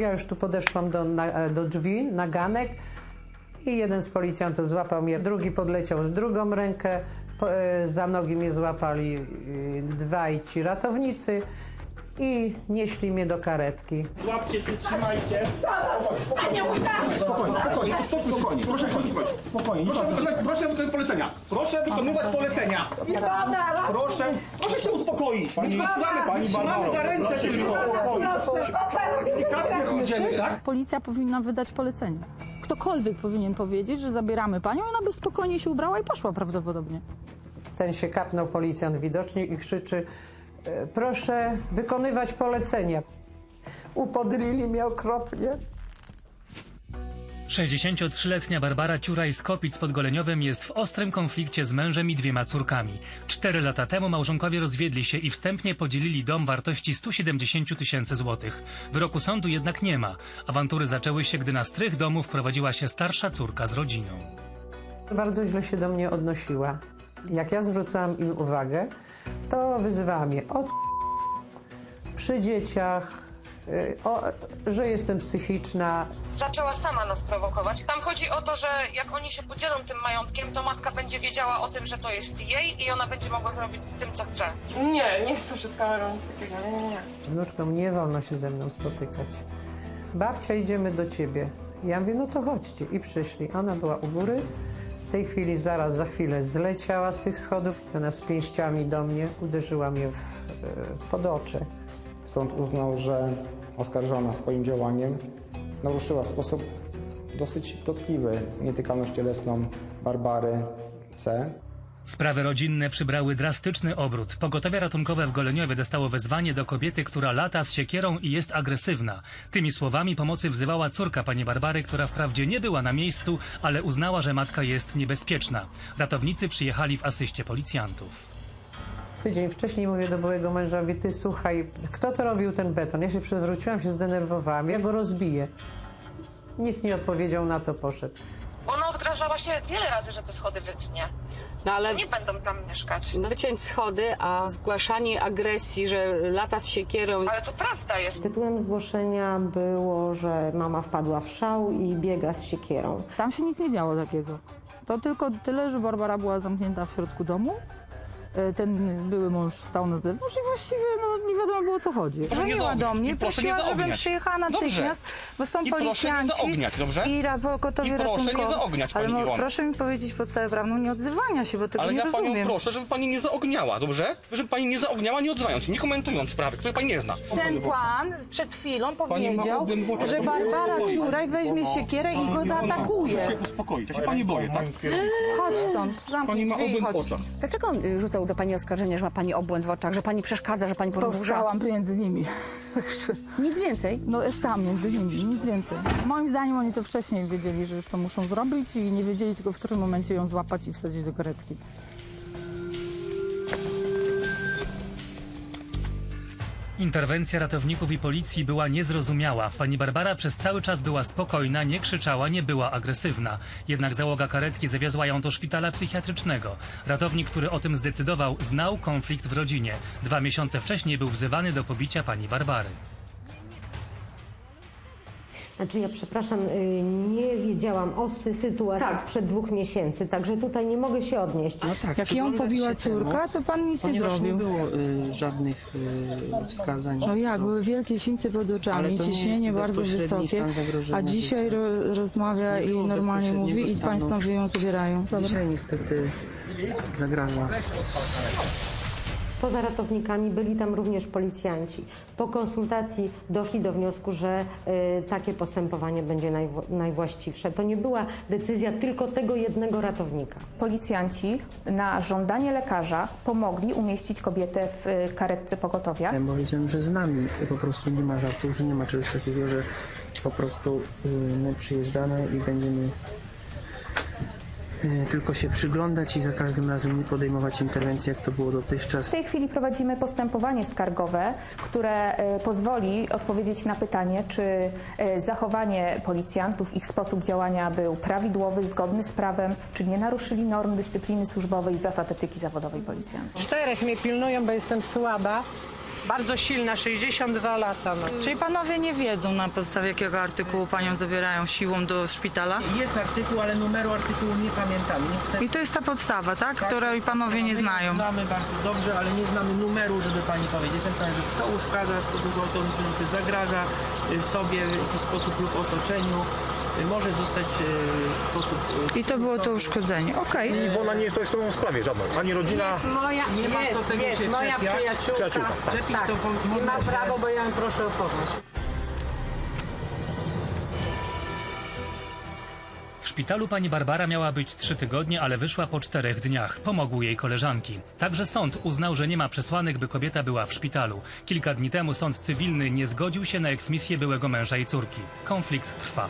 Ja już tu podeszłam do, na, do drzwi, na ganek i jeden z policjantów złapał mnie, drugi podleciał w drugą rękę, po, e, za nogi mnie złapali dwaj ci ratownicy i nieśli mnie do karetki. Łapcie się, trzymajcie. Spokojnie, spokojnie, spokojnie, spokojnie. Proszę wykonywać. Spokojnie. Proszę wykonywać, proszę wykonywać polecenia. Proszę wykonywać polecenia. Proszę, proszę się uspokoić. Nie trzymamy, pani trzymamy za ręce tylko. Delikatnie tak? Policja powinna wydać polecenie. Ktokolwiek powinien powiedzieć, że zabieramy panią, ona by spokojnie się ubrała i poszła prawdopodobnie. Ten się kapnął policjant widocznie i krzyczy proszę wykonywać polecenia. Upodlili mnie okropnie. 63-letnia Barbara Ciuraj z Kopic pod Goleniowem jest w ostrym konflikcie z mężem i dwiema córkami. Cztery lata temu małżonkowie rozwiedli się i wstępnie podzielili dom wartości 170 tysięcy złotych. Wyroku sądu jednak nie ma. Awantury zaczęły się, gdy na strych domu wprowadziła się starsza córka z rodziną. Bardzo źle się do mnie odnosiła. Jak ja zwrócałam im uwagę, to wyzywała mnie od przy dzieciach, y, o, że jestem psychiczna. zaczęła sama nas prowokować. Tam chodzi o to, że jak oni się podzielą tym majątkiem, to matka będzie wiedziała o tym, że to jest jej i ona będzie mogła zrobić z tym, co chce. Nie, nie chcę przed kamerą nic takiego, nie, nie, nie. Wnuczkom nie wolno się ze mną spotykać. Babcia, idziemy do ciebie. Ja mówię, no to chodźcie. I przyszli. Ona była u góry. Tej chwili, zaraz za chwilę zleciała z tych schodów. Ona z pięściami do mnie uderzyła mnie w, e, pod oczy. Sąd uznał, że oskarżona swoim działaniem naruszyła w sposób dosyć dotkliwy nietykalność cielesną Barbary C. Sprawy rodzinne przybrały drastyczny obrót. Pogotowie ratunkowe w Goleniowie dostało wezwanie do kobiety, która lata z siekierą i jest agresywna. Tymi słowami pomocy wzywała córka pani Barbary, która wprawdzie nie była na miejscu, ale uznała, że matka jest niebezpieczna. Ratownicy przyjechali w asyście policjantów. Tydzień wcześniej mówię do byłego męża, mówię, ty słuchaj, kto to robił ten beton? Ja się przewróciłam, się zdenerwowałam, ja go rozbiję. Nic nie odpowiedział, na to poszedł. Ona odgrażała się wiele razy, że te schody wytnie, No ale nie będą tam mieszkać. no, wyciąć schody, a zgłaszanie agresji, że lata z siekierą. Ale to prawda jest. Tytułem zgłoszenia było, że mama wpadła w szał i biega z siekierą. Tam się nic nie działo takiego. To tylko tyle, że Barbara była zamknięta w środku domu. E, Ten były mąż stał na zewnątrz i właściwie no, nie wiadomo było o co chodzi. Dzwoniła do mnie, prosiła, żebym przyjechała natychmiast, bo są I proszę nie policjanci zaogniać, dobrze? i ra- pogotowie I proszę nie ratunkowe. zaogniać, Ale pani mo- Iwono. proszę mi powiedzieć podstawę prawną nieodzywania się, bo tego Ale nie ja panią rozumiem. proszę, żeby pani nie zaogniała, dobrze? Żeby pani nie zaogniała, nie odzywając się, nie komentując sprawy, której pani nie zna. Ten pan przed chwilą powiedział, ogień w oczach. że Barbara Ciuraj weźmie siekierę i go zaatakuje. uspokoić, ja się pani boję, tak? Chodź stąd, Pani zamknij ma drzwi i chodź. oczach. Dlaczego on y, rzucał do pani oskarżenie, że ma pani obłęd w oczach, że pani przeszkadza, że pani podburza? Powstałam między nimi. Nic więcej. No sam między nimi, nic więcej. Moim zdaniem oni to wcześniej wiedzieli, że już to muszą zrobić i nie wiedzieli tylko w którym momencie ją złapać i wsadzić do karetki. Interwencja ratowników i policji była niezrozumiała. Pani Barbara przez cały czas była spokojna, nie krzyczała, nie była agresywna. Jednak załoga karetki zawiozła ją do szpitala psychiatrycznego. Ratownik, który o tym zdecydował, znał konflikt w rodzinie. Dwa miesiące wcześniej był wzywany do pobicia pani Barbary. Znaczy ja przepraszam, y, nie wiedziałam o tej sytuacji Tak. sprzed dwóch miesięcy, także tutaj nie mogę się odnieść. Jak ją pobiła córka, to pan nic nie Ponieważ nie zrobił. było y, żadnych y, wskazań. No jak, były wielkie sińce pod oczami, ciśnienie bardzo wysokie, a dzisiaj ro, rozmawia i normalnie mówi i państwo ją zabierają. Dobra. Dzisiaj niestety zagraża. Poza ratownikami byli tam również policjanci. Po konsultacji doszli do wniosku, że y, takie postępowanie będzie najwłaściwsze. To nie była decyzja tylko tego jednego ratownika. Policjanci na żądanie lekarza pomogli umieścić kobietę w y, karetce pogotowia. Ja powiedziałem, że z nami po prostu nie ma żartów, że nie ma czegoś takiego, że po prostu y, my przyjeżdżamy i będziemy tylko się przyglądać i za każdym razem nie podejmować interwencji, jak to było dotychczas. W tej chwili prowadzimy postępowanie skargowe, które e, pozwoli odpowiedzieć na pytanie, czy e, zachowanie policjantów, ich sposób działania był prawidłowy, zgodny z prawem, czy nie naruszyli norm dyscypliny służbowej i zasad etyki zawodowej policjantów. Czterech mnie pilnują, bo jestem słaba Bardzo silna, 62 lata. No. Czyli panowie nie wiedzą na podstawie jakiego artykułu panią zabierają siłą do szpitala? Jest artykuł, ale numeru artykułu nie pamiętamy. Niestety. I to jest ta podstawa, tak? Której panowie nie znają. Znamy bardzo dobrze, ale nie znamy numeru, żeby pani powiedzieć. Jest napisane, że kto uszkadza w sposób gwałtowny, czy zagraża y, sobie w jakiś sposób lub otoczeniu, y, może zostać y, w sposób... I to było to uszkodzenie. Okej. I bo ona nie jest to jest w sprawie żadną. Ani rodzina. Jest moja, Nie ma co jest, tego jest się moja czepiać. przyjaciółka. Tak. Można ma prawo, bo ja ją proszę o pomoc. W szpitalu pani Barbara miała być trzy tygodnie, ale wyszła po czterech dniach. Pomogły jej koleżanki. Także sąd uznał, że nie ma przesłanek, by kobieta była w szpitalu. Kilka dni temu sąd cywilny nie zgodził się na eksmisję byłego męża i córki. Konflikt trwa.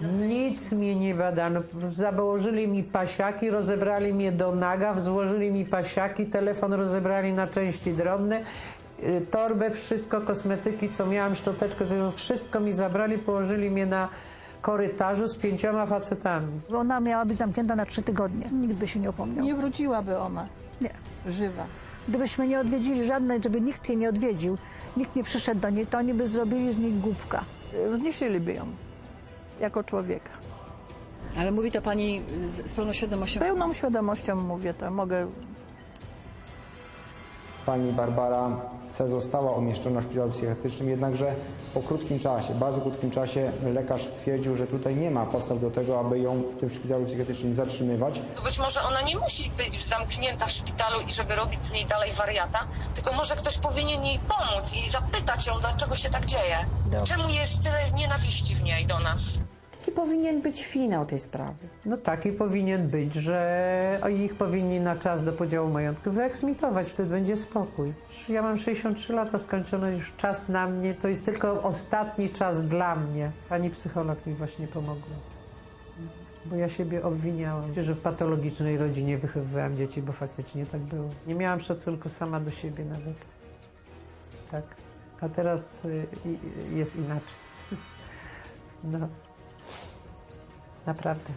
Nic mnie nie badano. Założyli mi pasiaki, rozebrali mnie do naga, złożyli mi pasiaki, telefon rozebrali na części drobne, torbę, wszystko, kosmetyki, co miałam, szczoteczkę, co- wszystko mi zabrali, położyli mnie na korytarzu z pięcioma facetami. Ona miała być zamknięta na trzy tygodnie. Nikt by się nie upomniał. Nie wróciłaby ona Nie. żywa. Gdybyśmy nie odwiedzili żadnej, żeby nikt jej nie odwiedził, nikt nie przyszedł do niej, to oni by zrobili z niej głupka. Zniszczyliby ją jako człowieka. Ale mówi to pani z, z pełną Z świadomością. pełną świadomością mówię to. Mogę Pani Barbara C. została umieszczona w szpitalu psychiatrycznym, jednakże po krótkim czasie, bardzo krótkim czasie lekarz stwierdził, że tutaj nie ma podstaw do tego, aby ją w tym szpitalu psychiatrycznym zatrzymywać. To być może ona nie musi być zamknięta w szpitalu i żeby robić z niej dalej wariata, tylko może ktoś powinien jej pomóc i zapytać ją, dlaczego się tak dzieje. Czemu jest tyle nienawiści w niej do nas? Jaki powinien być finał tej sprawy? No taki powinien być, że ich powinni na czas do podziału majątku wyeksmitować, wtedy będzie spokój. Ja mam 63 lata, skończono już czas na mnie, to jest tylko ostatni czas dla mnie. Pani psycholog mi właśnie pomogła. Bo ja siebie obwiniałam, że w patologicznej rodzinie wychowywałam dzieci, bo faktycznie tak było. Nie miałam szacunku sama do siebie nawet. Tak. A teraz y, jest inaczej. No. Naprawdę.